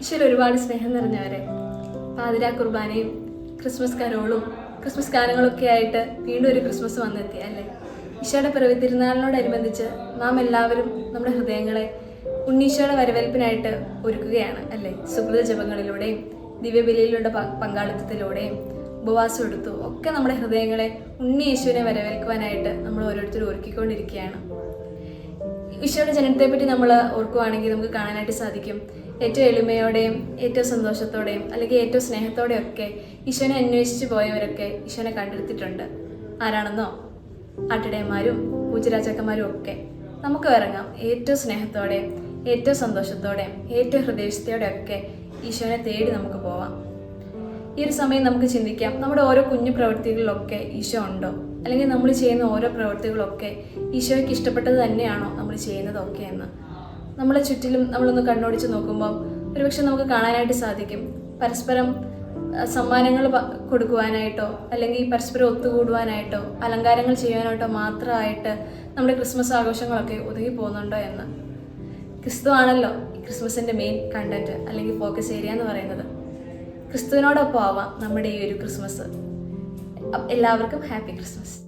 ഒരുപാട് സ്നേഹം നിറഞ്ഞവരെ. പാതിരാ കുർബാനയും ക്രിസ്മസ് കരോളും ക്രിസ്മസ് ഗാനങ്ങളൊക്കെ ആയിട്ട് വീണ്ടും ഒരു ക്രിസ്മസ് വന്നെത്തി അല്ലേ? ഈശോയുടെ പിറവി തിരുനാളിനോടനുബന്ധിച്ച് നാം എല്ലാവരും നമ്മുടെ ഹൃദയങ്ങളെ ഉണ്ണീശോയുടെ വരവേൽപ്പിനായിട്ട് ഒരുക്കുകയാണ് അല്ലേ? സുഹൃത ജപങ്ങളിലൂടെയും ദിവ്യബലിയിലൂടെ പങ്കാളിത്തത്തിലൂടെയും ഉപവാസം എടുത്തു ഒക്കെ നമ്മുടെ ഹൃദയങ്ങളെ ഉണ്ണി യേശുവിനെ വരവേൽക്കുവാനായിട്ട് നമ്മൾ ഓരോരുത്തരും ഒരുക്കിക്കൊണ്ടിരിക്കുകയാണ്. ഈശോയുടെ ജനനത്തെപ്പറ്റി നമ്മൾ ഓർക്കുവാണെങ്കിൽ നമുക്ക് കാണാനായിട്ട് സാധിക്കും. ഏറ്റവും എളിമയോടെയും ഏറ്റവും സന്തോഷത്തോടെയും അല്ലെങ്കിൽ ഏറ്റവും സ്നേഹത്തോടെയൊക്കെ ഈശോനെ അന്വേഷിച്ച് പോയവരൊക്കെ ഈശോനെ കണ്ടെടുത്തിട്ടുണ്ട്. ആരാണെന്നോ? ആട്ടിടയന്മാരും പൂജരാജാക്കന്മാരും ഒക്കെ. നമുക്ക് ഇറങ്ങാം. ഏറ്റവും സ്നേഹത്തോടെയും ഏറ്റവും സന്തോഷത്തോടെയും ഏറ്റവും ഹൃദയത്തോടെ ഒക്കെ ഈശോനെ തേടി നമുക്ക് പോവാം. ഈ ഒരു സമയം നമുക്ക് ചിന്തിക്കാം. നമ്മുടെ ഓരോ കുഞ്ഞു പ്രവൃത്തികളിലൊക്കെ ഈശോ ഉണ്ടോ? അല്ലെങ്കിൽ നമ്മൾ ചെയ്യുന്ന ഓരോ പ്രവൃത്തികളൊക്കെ ഈശോയ്ക്ക് ഇഷ്ടപ്പെട്ടത് തന്നെയാണോ നമ്മൾ ചെയ്യുന്നതൊക്കെ എന്ന്. നമ്മളെ ചുറ്റിലും നമ്മളൊന്ന് കണ്ണോടിച്ച് നോക്കുമ്പോൾ ഒരുപക്ഷെ നമുക്ക് കാണാനായിട്ട് സാധിക്കും. പരസ്പരം സമ്മാനങ്ങൾ കൊടുക്കുവാനായിട്ടോ അല്ലെങ്കിൽ പരസ്പരം ഒത്തുകൂടുവാനായിട്ടോ അലങ്കാരങ്ങൾ ചെയ്യാനായിട്ടോ മാത്രമായിട്ട് നമ്മുടെ ക്രിസ്മസ് ആഘോഷങ്ങളൊക്കെ ഒതുങ്ങി പോകുന്നുണ്ടോ എന്ന്. ക്രിസ്തു ആണല്ലോ ക്രിസ്മസിന്റെ മെയിൻ കണ്ടന്റ് അല്ലെങ്കിൽ ഫോക്കസ് ഏരിയ എന്ന് പറയുന്നത്. ക്രിസ്തുവിനോടൊപ്പം ആവാം നമ്മുടെ ഈ ഒരു ക്രിസ്മസ്. എല്ലാവർക്കും ഹാപ്പി ക്രിസ്മസ്.